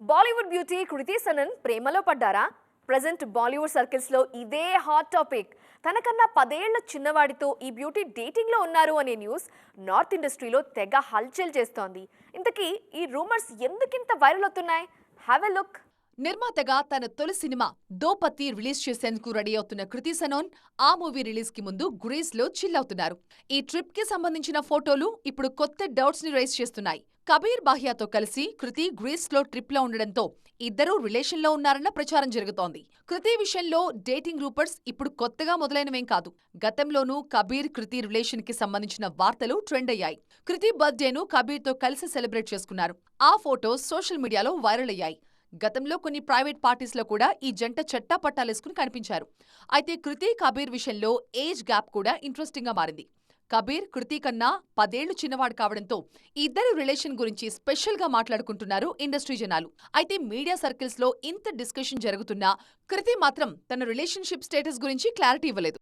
Bollywood beauty Kriti Sanon ప్రేమలో పడ్డారా? Present Bollywood సర్కిల్స్లో ఇదే హాట్ టాపిక్. తనకన్నా పదేళ్ళ చిన్నవాడితో ఈ బ్యూటీ డేటింగ్లో ఉన్నారు అనే న్యూస్ నార్త్ ఇండస్ట్రీలో తెగ హల్చల్ చేస్తోంది. ఇంతకీ ఈ రూమర్స్ ఎందుకింత వైరల్ అవుతున్నాయి? హ్యావ్ ఎ లుక్ నిర్మాతగా తన తొలి సినిమా దోపతి రిలీజ్ చేసేందుకు రెడీ అవుతున్న కృతి సనోన్ ఆ మూవీ రిలీజ్కి ముందు గ్రీస్లో చిల్ అవుతున్నారు. ఈ ట్రిప్కి సంబంధించిన ఫోటోలు ఇప్పుడు కొత్త డౌట్స్ని రైజ్ చేస్తున్నాయి. కబీర్ బాహ్యాతో కలిసి కృతి గ్రీస్లో ట్రిప్లో ఉండడంతో ఇద్దరూ రిలేషన్లో ఉన్నారన్న ప్రచారం జరుగుతోంది. కృతి విషయంలో డేటింగ్ రూపర్స్ ఇప్పుడు కొత్తగా మొదలైనవేం కాదు. గతంలోనూ కబీర్ కృతి రిలేషన్కి సంబంధించిన వార్తలు ట్రెండ్ అయ్యాయి. కృతి బర్త్డేను కబీర్తో కలిసి సెలబ్రేట్ చేసుకున్నారు. ఆ ఫోటోస్ సోషల్ మీడియాలో వైరల్ అయ్యాయి. గతంలో కొన్ని ప్రైవేట్ పార్టీస్లో కూడా ఈ జంట చట్టా పట్టాలేసుకుని కనిపించారు. అయితే కృతి కబీర్ విషయంలో ఏజ్ గ్యాప్ కూడా ఇంట్రెస్టింగ్గా మారింది. కబీర్ కృతి కన్నా పదేళ్ళు చిన్నవాడు కావడంతో ఇద్దరు రిలేషన్ గురించి స్పెషల్గా మాట్లాడుకుంటున్నారు ఇండస్ట్రీ జనాలు. అయితే మీడియా సర్కిల్స్లో ఇంత డిస్కషన్ జరుగుతున్నా కృతి మాత్రం తన రిలేషన్షిప్ స్టేటస్ గురించి క్లారిటీ ఇవ్వలేదు.